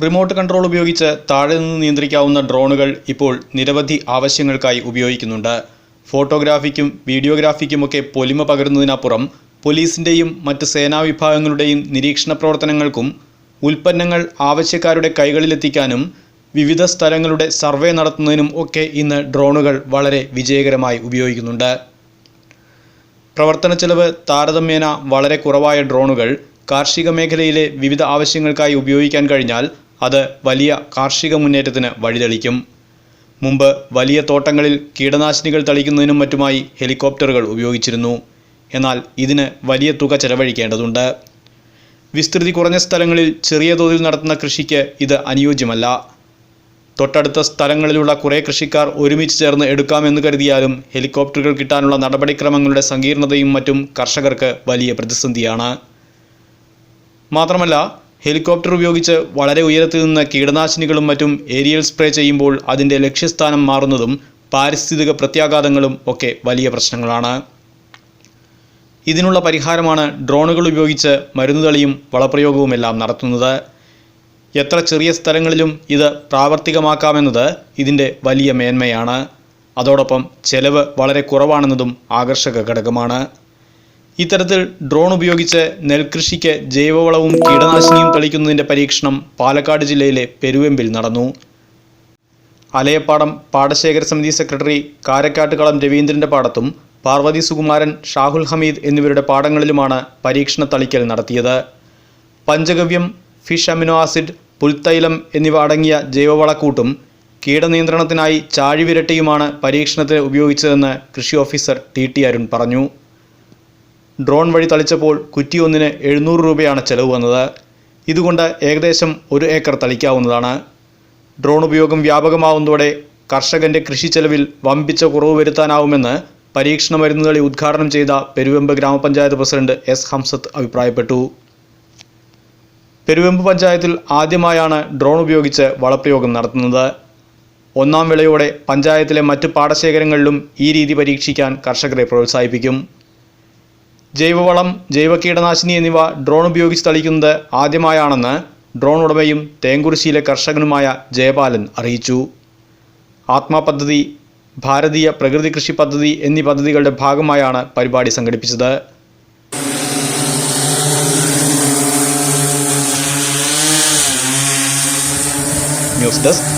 Remote control ഉപയോഗിച്ച് താഴെ നിന്ന് നിയന്ത്രിക്കാവുന്ന ഡ്രോണുകൾ ഇപ്പോൾ നിരവധി ആവശ്യങ്ങൾക്കായി ഉപയോഗിക്കുന്നുണ്ട്. ഫോട്ടോഗ്രാഫിക്കും വീഡിയോഗ്രാഫിക്കുമൊക്കെ പൊലിമ പകരുന്നതിനപ്പുറം പോലീസിന്റെയും മറ്റ് സേനാ വിഭാഗങ്ങളുടെയും നിരീക്ഷണ പ്രവർത്തനങ്ങൾക്കും ഉൽപ്പന്നങ്ങൾ ആവശ്യക്കാരുടെ കൈകളിലെത്തിക്കാനും വിവിധ സ്ഥലങ്ങളുടെ സർവേ നടത്തുന്നതിനും ഒക്കെ ഇന്ന് ഡ്രോണുകൾ വളരെ വിജയകരമായി ഉപയോഗിക്കുന്നുണ്ട്. പ്രവർത്തന ചെലവ് താരതമ്യേന വളരെ കുറവായ ഡ്രോണുകൾ കാർഷിക മേഖലയിലെ വിവിധ ആവശ്യങ്ങൾക്കായി ഉപയോഗിക്കാൻ കഴിഞ്ഞാൽ അത് വലിയ കാർഷിക മുന്നേറ്റത്തിന് വഴിതെളിക്കും. മുമ്പ് വലിയ തോട്ടങ്ങളിൽ കീടനാശിനികൾ തളിക്കുന്നതിനും മറ്റുമായി ഹെലികോപ്റ്ററുകൾ ഉപയോഗിച്ചിരുന്നു. എന്നാൽ ഇതിന് വലിയ തുക ചെലവഴിക്കേണ്ടതുണ്ട്. വിസ്തൃതി കുറഞ്ഞ സ്ഥലങ്ങളിൽ ചെറിയ തോതിൽ നടത്തുന്ന കൃഷിക്ക് ഇത് അനുയോജ്യമല്ല. തൊട്ടടുത്ത സ്ഥലങ്ങളിലുള്ള കുറേ കൃഷിക്കാർ ഒരുമിച്ച് ചേർന്ന് എടുക്കാമെന്ന് കരുതിയാലും ഹെലികോപ്റ്ററുകൾ കിട്ടാനുള്ള നടപടിക്രമങ്ങളുടെ സങ്കീർണതയും മറ്റും കർഷകർക്ക് വലിയ പ്രതിസന്ധിയാണ്. മാത്രമല്ല ഹെലികോപ്റ്റർ ഉപയോഗിച്ച് വളരെ ഉയരത്തിൽ നിന്ന് കീടനാശിനികളും മറ്റും ഏരിയൽ സ്പ്രേ ചെയ്യുമ്പോൾ അതിന്റെ ലക്ഷ്യസ്ഥാനം മാറുന്നതും പാരിസ്ഥിതിക പ്രത്യാഘാതങ്ങളും ഒക്കെ വലിയ പ്രശ്നങ്ങളാണ്. ഇതിനുള്ള പരിഹാരമാണ് ഡ്രോണുകൾ ഉപയോഗിച്ച് മരുന്നുതളിയും വളപ്രയോഗവുമെല്ലാം നടത്തുന്നത്. എത്ര ചെറിയ സ്ഥലങ്ങളിലും ഇത് പ്രാവർത്തികമാക്കാമെന്നത് ഇതിന്റെ വലിയ മേന്മയാണ്. അതോടൊപ്പം ചെലവ് വളരെ കുറവാണെന്നതും ആകർഷക ഘടകമാണ്. ഇത്തരത്തിൽ ഡ്രോൺ ഉപയോഗിച്ച് നെൽകൃഷിക്ക് ജൈവവളവും കീടനാശിനിയും തളിക്കുന്നതിന്റെ പരീക്ഷണം പാലക്കാട് ജില്ലയിലെ പെരുവെമ്പിൽ നടന്നു. അലയപ്പാടം പാടശേഖര സമിതി സെക്രട്ടറി കാരക്കാട്ടുകളം രവീന്ദ്രന്റെ പാടത്തും പാർവതി സുകുമാരൻ ഷാഹുൽ ഹമീദ് എന്നിവരുടെ പാടങ്ങളിലുമാണ് പരീക്ഷണ തളിക്കൽ നടത്തിയത്. പഞ്ചഗവ്യം ഫിഷ് അമിനോ ആസിഡ് പുൽത്തൈലം എന്നിവ അടങ്ങിയ ജൈവവളക്കൂട്ടും കീടനിയന്ത്രണത്തിനായി ചാഴിവിരട്ടിയുമാണ് പരീക്ഷണത്തിന് ഉപയോഗിച്ചതെന്ന് കൃഷി ഓഫീസർ ടി ടി അരുൺ പറഞ്ഞു. ഡ്രോൺ വഴി തളിച്ചപ്പോൾ കുറ്റിയൊന്നിന് എഴുന്നൂറ് രൂപയാണ് ചെലവ് വന്നത്. ഇതുകൊണ്ട് ഏകദേശം ഒരു ഏക്കർ തളിക്കാവുന്നതാണ്. ഡ്രോൺ ഉപയോഗം വ്യാപകമാവുന്നതോടെ കർഷകന്റെ കൃഷി ചെലവിൽ വമ്പിച്ച കുറവ് വരുത്താനാവുമെന്ന് പരീക്ഷണ മരുന്നുകളി ഉദ്ഘാടനം ചെയ്ത പെരുവെമ്പ് ഗ്രാമപഞ്ചായത്ത് പ്രസിഡന്റ് എസ് ഹംസത്ത് അഭിപ്രായപ്പെട്ടു. പെരുവെമ്പ് പഞ്ചായത്തിൽ ആദ്യമായാണ് ഡ്രോൺ ഉപയോഗിച്ച് വളപ്രയോഗം നടത്തുന്നത്. ഒന്നാം വിളയോടെ പഞ്ചായത്തിലെ മറ്റ് പാടശേഖരങ്ങളിലും ഈ രീതി പരീക്ഷിക്കാൻ കർഷകരെ പ്രോത്സാഹിപ്പിക്കും. ജൈവവളം ജൈവ കീടനാശിനി എന്നിവ ഡ്രോൺ ഉപയോഗിച്ച് തളിക്കുന്നത് ആദ്യമായാണെന്ന് ഡ്രോൺ ഉടമയും തേങ്കുറിശ്ശിയിലെ കർഷകനുമായ ജയപാലൻ അറിയിച്ചു ആത്മാ പദ്ധതി ഭാരതീയ പ്രകൃതി കൃഷി പദ്ധതി എന്നീ പദ്ധതികളുടെ ഭാഗമായാണ് പരിപാടി സംഘടിപ്പിച്ചത് news desk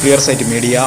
clear sight media.